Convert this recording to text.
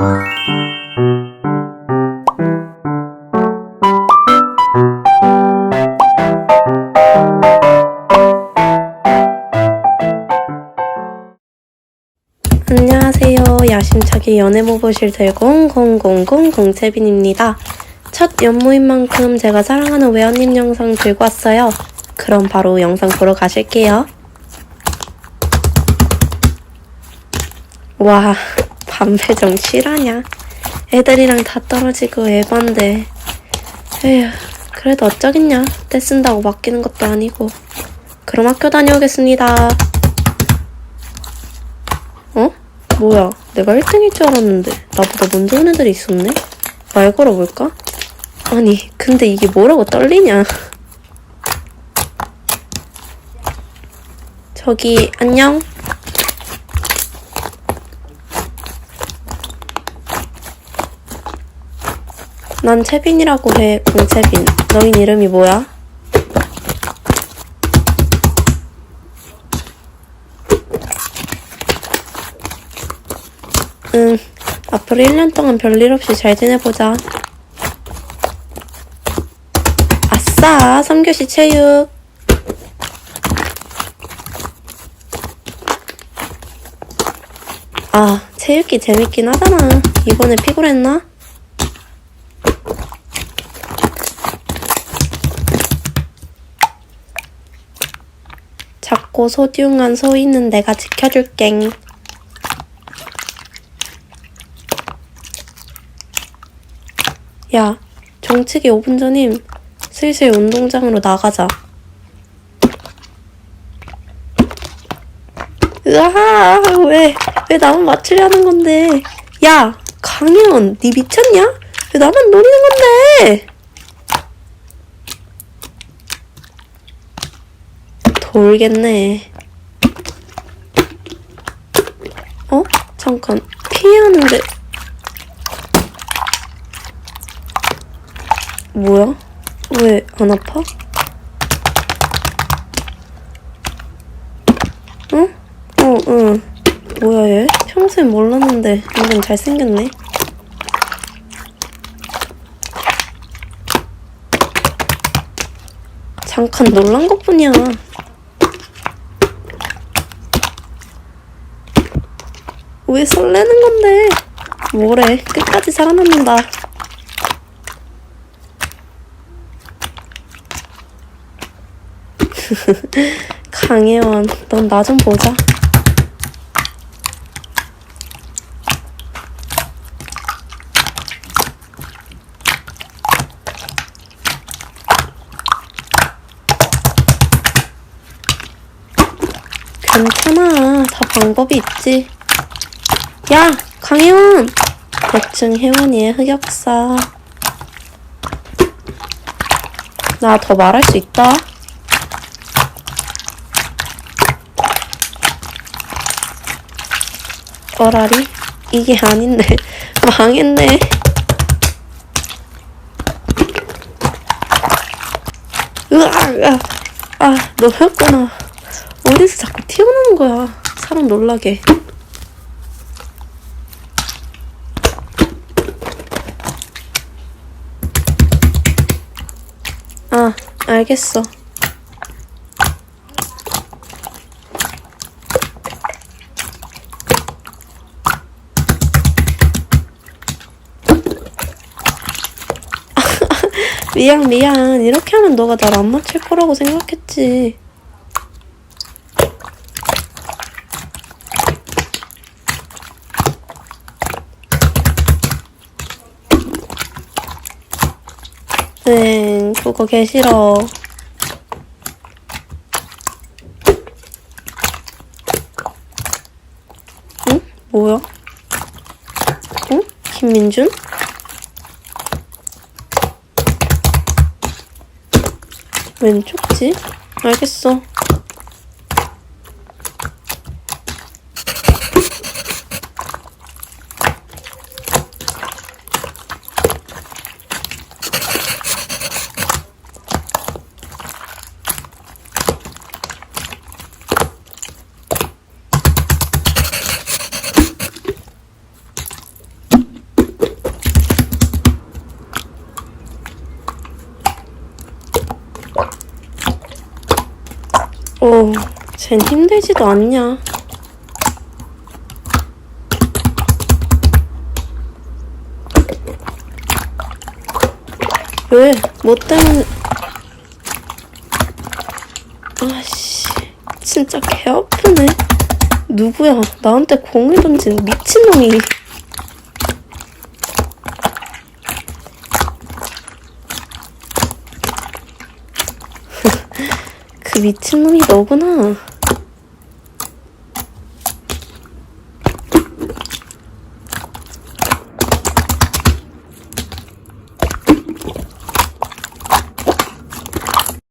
안녕하세요. 야심차게 연애모보실 온0000 공채빈입니다. 첫 연모인 만큼 제가 사랑하는 외연님 영상 들고 왔어요. 그럼 바로 영상 보러 가실게요. 와, 반배정 실하냐? 애들이랑 다 떨어지고 에반데. 에휴, 그래도 어쩌겠냐. 떼 쓴다고 맡기는 것도 아니고. 그럼 학교 다녀오겠습니다. 어? 뭐야, 내가 1등일 줄 알았는데 나보다 먼저 온 애들이 있었네? 말 걸어볼까? 아니, 근데 이게 뭐라고 떨리냐? 저기, 안녕? 난 채빈이라고 해, 공채빈. 너인 이름이 뭐야? 응, 앞으로 1년 동안 별일 없이 잘 지내보자. 아싸, 3교시 체육. 아, 체육기 재밌긴 하잖아. 이번에 피곤했나? 작고 소중한 소희는 내가 지켜줄갱. 야, 종치기 5분 전임. 슬슬 운동장으로 나가자. 으아, 왜, 왜 나만 맞추려는 건데. 야, 강현, 니 미쳤냐? 왜 나만 노리는 건데? 돌겠네. 어? 잠깐, 피하는데. 뭐야? 왜 안 아파? 응? 어, 응. 뭐야 얘? 평소엔 몰랐는데 완전 잘생겼네. 잠깐 놀란 것뿐이야. 왜 설레는 건데? 뭐래? 끝까지 살아남는다. 강혜원, 넌 나 좀 보자. 괜찮아. 다 방법이 있지. 야, 강혜원! 대충 혜원이의 흑역사. 나 더 말할 수 있다. 어라리? 이게 아닌데. 망했네. 으아! 아, 너였구나. 어디서 자꾸 튀어나오는 거야. 사람 놀라게. 알겠어. 미안, 미안. 이렇게 하면 너가 날 안 맞힐 거라고 생각했지. 응, 그거 개 싫어. 응? 뭐야? 응? 김민준? 왼쪽지? 알겠어. 어, 쟨 힘들지도 않냐. 왜? 뭐 때문에? 아씨, 진짜 개 아프네. 누구야? 나한테 공을 던진 미친놈이. 그 미친놈이 너구나.